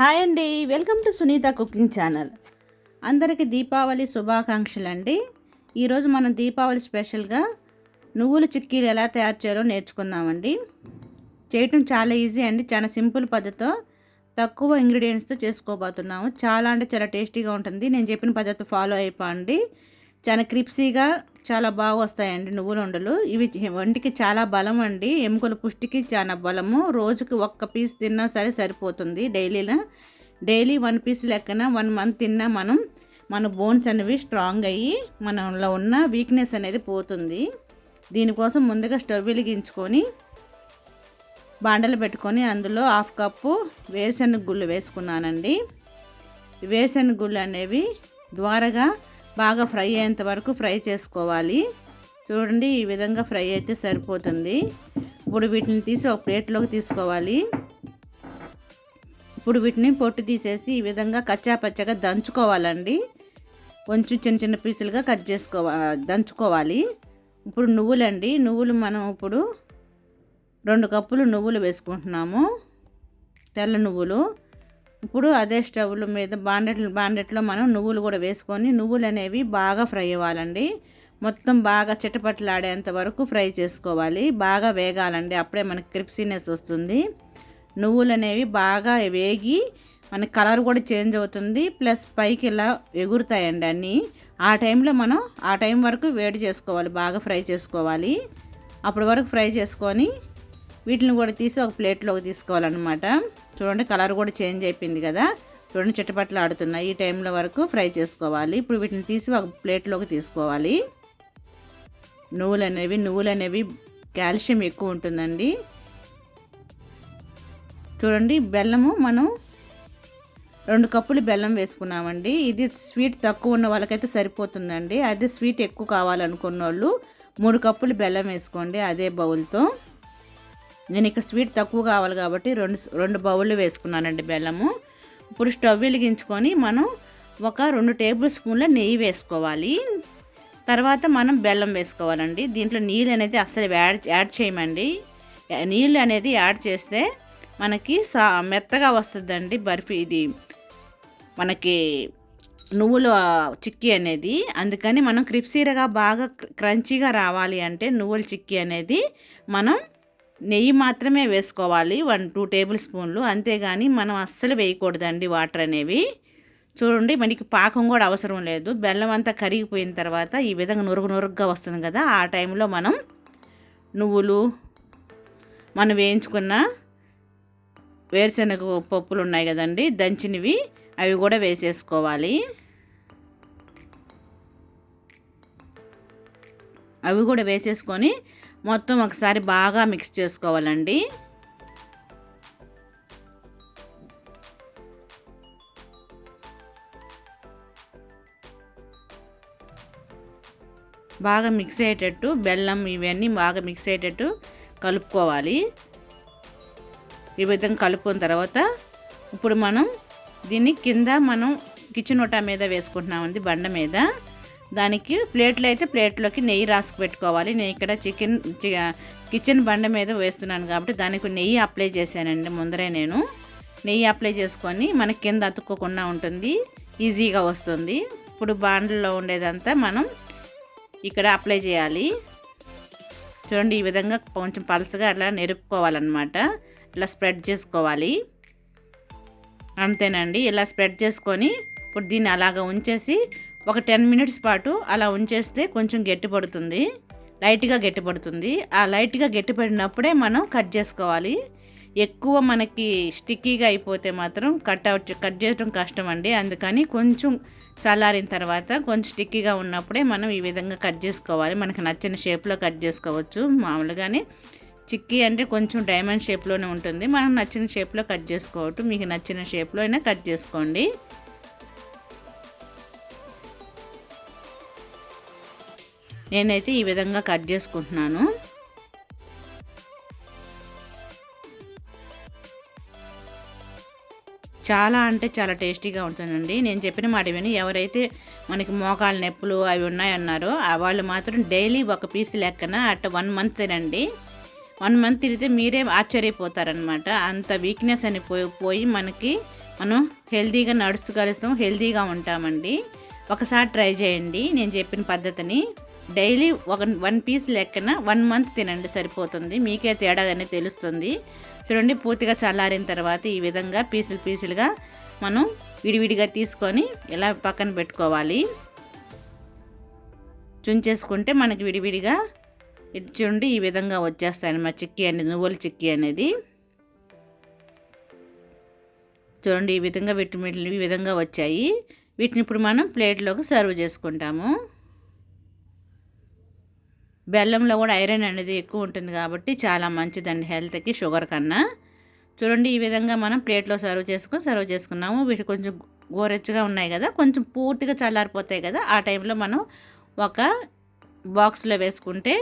Hi అండి. Welcome to Sunitha cooking channel. అందరికీ దీపావళి శుభాకాంక్షలు అండి ఈరోజు మనం దీపావళి స్పెషల్గా నువ్వుల చిక్కీలు ఎలా తయారు చేయాలో నేర్చుకుందామండి. చేయటం చాలా ఈజీ అండి. చాలా సింపుల్ పద్ధతితో తక్కువ ఇంగ్రీడియంట్స్తో చేసుకోబోతున్నాము. చాలా అంటే చాలా టేస్టీగా ఉంటుంది. నేను చెప్పిన పద్ధతి ఫాలో అయిపోండి చాలా క్రిప్సీగా చాలా బాగా వస్తాయండి నువ్వుల ఉండలు. ఇవి వంటికి చాలా బలం అండి. ఎముకల పుష్టికి చాలా బలము. రోజుకి ఒక్క పీస్ తిన్నా సరే సరిపోతుంది డైలీలో. డైలీ వన్ పీస్ లెక్కన వన్ మంత్ తిన్నా మనం మన బోన్స్ అనేవి స్ట్రాంగ్ అయ్యి మనలో ఉన్న వీక్నెస్ అనేది పోతుంది. దీనికోసం ముందుగా స్టవ్ వెలిగించుకొని బాండలు పెట్టుకొని అందులో హాఫ్ కప్పు వేరుశనగ గుళ్ళు వేసుకున్నానండి. వేరుశనగ గుళ్ళు అనేవి ద్వారగా బాగా ఫ్రై అయ్యేంత వరకు ఫ్రై చేసుకోవాలి. చూడండి ఈ విధంగా ఫ్రై అయితే సరిపోతుంది. ఇప్పుడు వీటిని తీసి ఒక ప్లేట్లోకి తీసుకోవాలి. ఇప్పుడు వీటిని పొట్టు తీసేసి ఈ విధంగా కచ్చాపచ్చగా దంచుకోవాలండి. కొంచెం చిన్న చిన్న పీసులుగా కట్ చేసుకోవా దంచుకోవాలి. ఇప్పుడు నువ్వులండి నువ్వులు మనం ఇప్పుడు రెండు కప్పులు నువ్వులు వేసుకుంటున్నాము. తెల్ల నువ్వులు. ఇప్పుడు అదే స్టవ్ల మీద బాండెట్ బాండెట్లో మనం నువ్వులు కూడా వేసుకొని నువ్వులు అనేవి బాగా ఫ్రై అవ్వాలండి. మొత్తం బాగా చిటపట్లాడేంత వరకు ఫ్రై చేసుకోవాలి. బాగా వేగాలండి. అప్పుడే మనకి క్రిప్సీనెస్ వస్తుంది. నువ్వులు అనేవి బాగా వేగి మన కలర్ కూడా చేంజ్ అవుతుంది. ప్లస్ పైకి ఇలా ఎగురుతాయండి అన్నీ. ఆ టైంలో మనం ఆ టైం వరకు వేడి చేసుకోవాలి. బాగా ఫ్రై చేసుకోవాలి. అప్పటి వరకు ఫ్రై చేసుకొని వీటిని కూడా తీసి ఒక ప్లేట్లోకి తీసుకోవాలన్నమాట. చూడండి కలర్ కూడా చేంజ్ అయిపోయింది కదా. చూడండి చిట్టపట్లు ఆడుతున్నాయి. ఈ టైంలో వరకు ఫ్రై చేసుకోవాలి. ఇప్పుడు వీటిని తీసి ఒక ప్లేట్లోకి తీసుకోవాలి. నువ్వులు అనేవి నువ్వులు అనేవి కాల్షియం ఎక్కువ ఉంటుందండి. చూడండి బెల్లము మనం రెండు కప్పులు బెల్లం వేసుకున్నామండి. ఇది స్వీట్ తక్కువ ఉన్న వాళ్ళకైతే సరిపోతుందండి. అదే స్వీట్ ఎక్కువ కావాలనుకున్న వాళ్ళు మూడు కప్పులు బెల్లం వేసుకోండి అదే బౌల్తో. నేను ఇక్కడ స్వీట్ తక్కువ కావాలి కాబట్టి రెండు రెండు బౌళ్ళు వేసుకున్నానండి బెల్లము. ఇప్పుడు స్టవ్ వెలిగించుకొని మనం ఒక రెండు టేబుల్ స్పూన్ల నెయ్యి వేసుకోవాలి. తర్వాత మనం బెల్లం వేసుకోవాలండి. దీంట్లో నీళ్ళు అనేది అస్సలు యాడ్ యాడ్ చేయమండి. నీళ్ళు అనేది యాడ్ చేస్తే మనకి సా మెత్తగా వస్తుందండి బర్ఫీ ఇది. మనకి నువ్వులు చిక్కీ అనేది. అందుకని మనం క్రిప్సీరగా బాగా క్రంచీగా రావాలి అంటే నువ్వుల చిక్కీ అనేది మనం నెయ్యి మాత్రమే వేసుకోవాలి. వన్ టూ టేబుల్ స్పూన్లు. అంతేగాని మనం అస్సలు వేయకూడదండి వాటర్ అనేవి. చూడండి మనకి పాకం కూడా అవసరం లేదు. బెల్లం అంతా కరిగిపోయిన తర్వాత ఈ విధంగా నురుగు నురుగ్గా వస్తుంది కదా ఆ టైంలో మనం నువ్వులు మనం వేయించుకున్న వేరుశనగ పప్పులు ఉన్నాయి కదండి దంచినవి అవి కూడా వేసేసుకోవాలి. అవి కూడా వేసేసుకొని మొత్తం ఒకసారి బాగా మిక్స్ చేసుకోవాలండి. బాగా మిక్స్ అయ్యేటట్టు బెల్లం ఇవన్నీ బాగా మిక్స్ అయ్యేటట్టు కలుపుకోవాలి. ఈ విధంగా కలుపుకున్న తర్వాత ఇప్పుడు మనం దీన్ని కింద మనం కిచెన్ ఒటా మీద వేసుకుంటున్నామండి బండ మీద. దానికి ప్లేట్లు అయితే ప్లేట్లోకి నెయ్యి రాసుకు పెట్టుకోవాలి. నేను ఇక్కడ చికెన్ కిచెన్ బండ మీద వేస్తున్నాను కాబట్టి దానికి నెయ్యి అప్లై చేశానండి ముందరే నేను. నెయ్యి అప్లై చేసుకొని మన కింద అతుక్కోకుండా ఉంటుంది. ఈజీగా వస్తుంది. ఇప్పుడు బాండ్లో ఉండేదంతా మనం ఇక్కడ అప్లై చేయాలి. చూడండి ఈ విధంగా కొంచెం పలసగా అలా నెరుపుకోవాలన్నమాట. ఇలా స్ప్రెడ్ చేసుకోవాలి. అంతేనండి. ఇలా స్ప్రెడ్ చేసుకొని ఇప్పుడు దీన్ని అలాగ ఉంచేసి ఒక టెన్ మినిట్స్ పాటు అలా ఉంచేస్తే కొంచెం గట్టి పడుతుంది. లైట్గా గట్టి పడుతుంది. ఆ లైట్గా గట్టిపడినప్పుడే మనం కట్ చేసుకోవాలి. ఎక్కువ మనకి స్టిక్కీగా అయిపోతే మాత్రం కట్ అవుట్ కట్ చేయడం కష్టం అండి అందుకని కొంచెం చల్లారిన తర్వాత కొంచెం స్టిక్కీగా ఉన్నప్పుడే మనం ఈ విధంగా కట్ చేసుకోవాలి. మనకు నచ్చిన షేప్లో కట్ చేసుకోవచ్చు. మామూలుగానే చిక్కీ అంటే కొంచెం డైమండ్ షేప్లోనే ఉంటుంది. మనం నచ్చిన షేప్లో కట్ చేసుకోవచ్చు. మీకు నచ్చిన షేప్లో అయినా కట్ చేసుకోండి. నేనైతే ఈ విధంగా కట్ చేసుకుంటున్నాను. చాలా అంటే చాలా టేస్టీగా ఉంటుందండి. నేను చెప్పిన మాట విని ఎవరైతే మనకి మోకాల నొప్పులు అవి ఉన్నాయన్నారో వాళ్ళు మాత్రం డైలీ ఒక పీస్ లెక్కన అట్ వన్ మంత్ తినండి. వన్ మంత్ తిరిగితే మీరే ఆశ్చర్యపోతారనమాట అంత వీక్నెస్ అని పోయి పోయి మనకి మనం హెల్తీగా నడుస్తూ కలుస్తాం హెల్తీగా ఉంటామండి. ఒకసారి ట్రై చేయండి. నేను చెప్పిన పద్ధతిని. డైలీ ఒక వన్ పీస్ లెక్కన వన్ మంత్ తినండి సరిపోతుంది. మీకే తేడా అనేది తెలుస్తుంది. చూడండి పూర్తిగా చల్లారిన తర్వాత ఈ విధంగా పీసులు పీసులుగా మనం విడివిడిగా తీసుకొని ఇలా పక్కన పెట్టుకోవాలి. చుంచేసుకుంటే మనకి విడివిడిగా చూడండి ఈ విధంగా వచ్చేస్తాయి మా చిక్కీ అనేది నువ్వుల చిక్కీ అనేది. చూడండి ఈ విధంగా వీటి ఈ విధంగా వచ్చాయి. వీటిని ఇప్పుడు మనం ప్లేట్లోకి సర్వ్ చేసుకుంటాము. బెల్లంలో కూడా ఐరన్ అనేది ఎక్కువ ఉంటుంది కాబట్టి చాలా మంచిదండి హెల్త్కి షుగర్ కన్నా. చూడండి ఈ విధంగా మనం ప్లేట్లో సర్వ్ చేసుకొని సర్వ్ చేసుకున్నాము. వీటి కొంచెం గోరెచ్చగా ఉన్నాయి కదా కొంచెం పూర్తిగా చల్లారిపోతాయి కదా ఆ టైంలో మనం ఒక బాక్స్లో వేసుకుంటే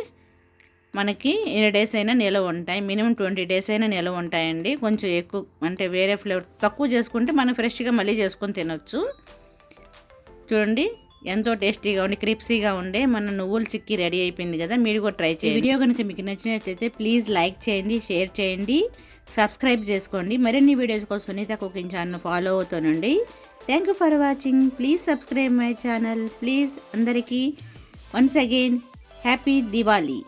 మనకి ఎన్ని డేస్ అయినా నిలవ ఉంటాయి. మినిమం ట్వంటీ డేస్ అయినా నిలవ ఉంటాయండి. కొంచెం ఎక్కువ అంటే వేరే ఫ్లేవర్ తక్కువ చేసుకుంటే మనం ఫ్రెష్గా మళ్ళీ చేసుకొని తినొచ్చు. చూడండి ఎంతో టేస్టీగా ఉండి క్రిప్సీగా ఉండే మన నువ్వుల చిక్కీ రెడీ అయిపోయింది కదా మీరు కూడా ట్రై చేయండి. వీడియో కనుక మీకు నచ్చినట్లయితే ప్లీజ్ లైక్ చేయండి షేర్ చేయండి సబ్స్క్రైబ్ చేసుకోండి. మరిన్ని వీడియోస్ కోసం సునీత కుకింగ్ ఛానల్ ఫాలో అవుతానండి. Thank you for watching please subscribe my channel please అందరికీ వన్స్ అగైన్ హ్యాపీ దివాళీ